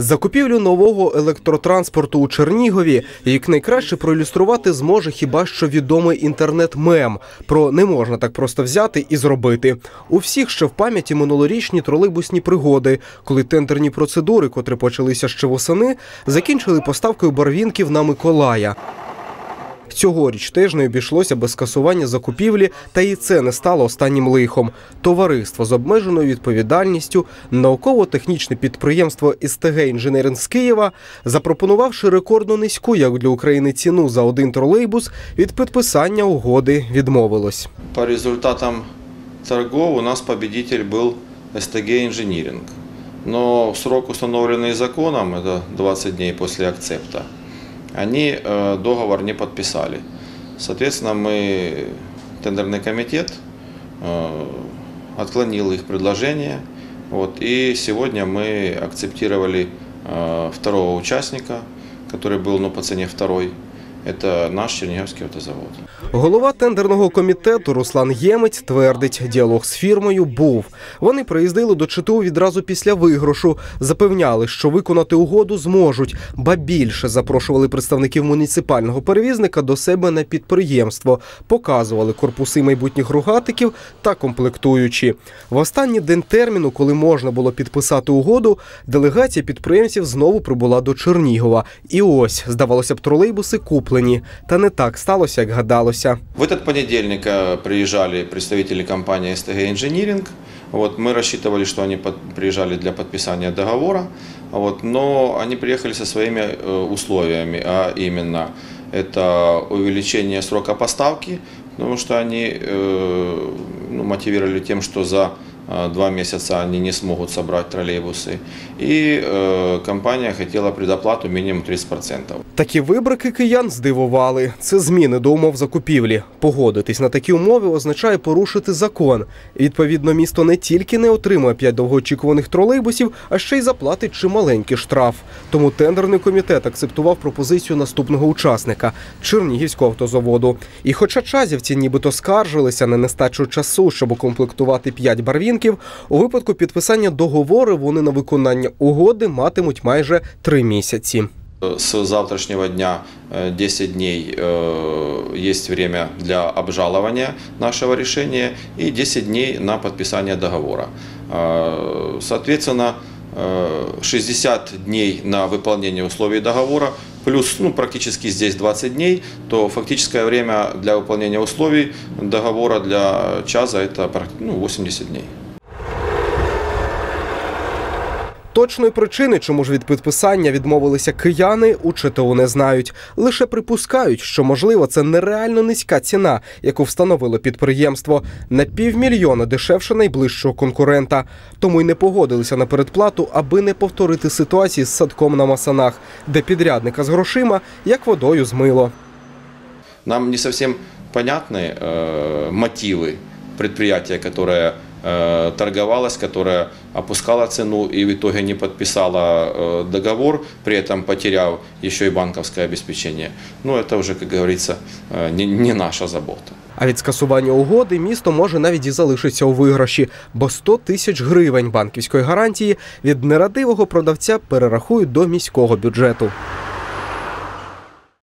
Закупівлю нового електротранспорту у Чернігові як найкраще проілюструвати зможе хіба що відомий інтернет-мем про не можна так просто взяти і зробити. У всіх ще в пам'яті минулорічні тролейбусні пригоди, коли тендерні процедури, котрі почалися ще восени, закінчили поставкою барвінків на Миколая. Цьогоріч теж не обійшлося без скасування закупівлі, та і це не стало останнім лихом. Товариство з обмеженою відповідальністю, науково-технічне підприємство СТГ «Інженеринг» з Києва, запропонувавши рекордно низьку, як для України, ціну за один тролейбус, від підписання угоди відмовилось. По результатам торгов у нас победитель был СТГ «Инжиниринг». Но срок, установленный законом, это 20 дней после акцепта, они э, договор не подписали. Соответственно, мы, тендерный комитет, э, отклонил их предложение. Вот, и сегодня мы акцептировали э, второго участника, который был ну, по цене второй. Это наш Черниговский автозавод. Голова тендерного комітету Руслан Ємець твердить, діалог з фірмою був. Вони приїздили до ЧТУ відразу після виграшу, запевняли, що виконати угоду зможуть, ба більше запрошували представників муніципального перевізника до себе на підприємство, показували корпуси майбутніх рогатиків та комплектуючі. В останній день терміну, коли можна було підписати угоду, делегація підприємців знову прибула до Чернігова. І ось, здавалося б, тролейбуси куплені Та не так сталося, як гадалося. В этот понедельник э, приезжали представители компании СТГ «Инжиниринг». Вот, мы рассчитывали, что они под- приезжали для подписания договора, вот, но они приехали со своими э, условиями, а именно это увеличение срока поставки, потому что они э, ну, мотивировали тем, что за э, два месяца они не смогут собрать троллейбусы. И э, компания хотела предоплату минимум 30%. Такі вибрики киян здивували. Це зміни до умов закупівлі. Погодитись на такі умови означає порушити закон. Відповідно, місто не тільки не отримує п'ять довгоочікуваних тролейбусів, а ще й заплатить чималенький штраф. Тому тендерний комітет акцептував пропозицію наступного учасника Чернігівського автозаводу. І хоча чазівці нібито скаржилися на нестачу часу, щоб укомплектувати п'ять барвінків, у випадку підписання договору вони на виконання угоди матимуть майже три місяці. С завтрашнего дня э, 10 дней э, есть время для обжалования нашего решения и 10 дней на подписание договора. Э, Соответственно, э, 60 дней на выполнение условий договора, плюс ну, практически здесь 20 дней, то фактическое время для выполнения условий договора для ЧАЗа это прак- ну, 80 дней. Точної причини, чому ж від підписання відмовилися кияни, у ЧТУ не знають. Лише припускають, що можливо це нереально низька ціна, яку встановило підприємство на півмільйона дешевше найближчого конкурента. Тому й не погодилися на передплату, аби не повторити ситуації з садком на масанах, де підрядника з грошима як водою змило. Нам не совсем понятны э, мотивы предприятия, которое э, торговалось, которое опускало цену и в итоге не подписало э, договор, при этом потеряв еще и банковское обеспечение. Ну, это уже, как говорится, э, не, не наша забота. А від скасування угоди місто може навіть і залишитися у виграші, бо 100 тисяч гривень банківської гарантії від нерадивого продавця перерахують до міського бюджету.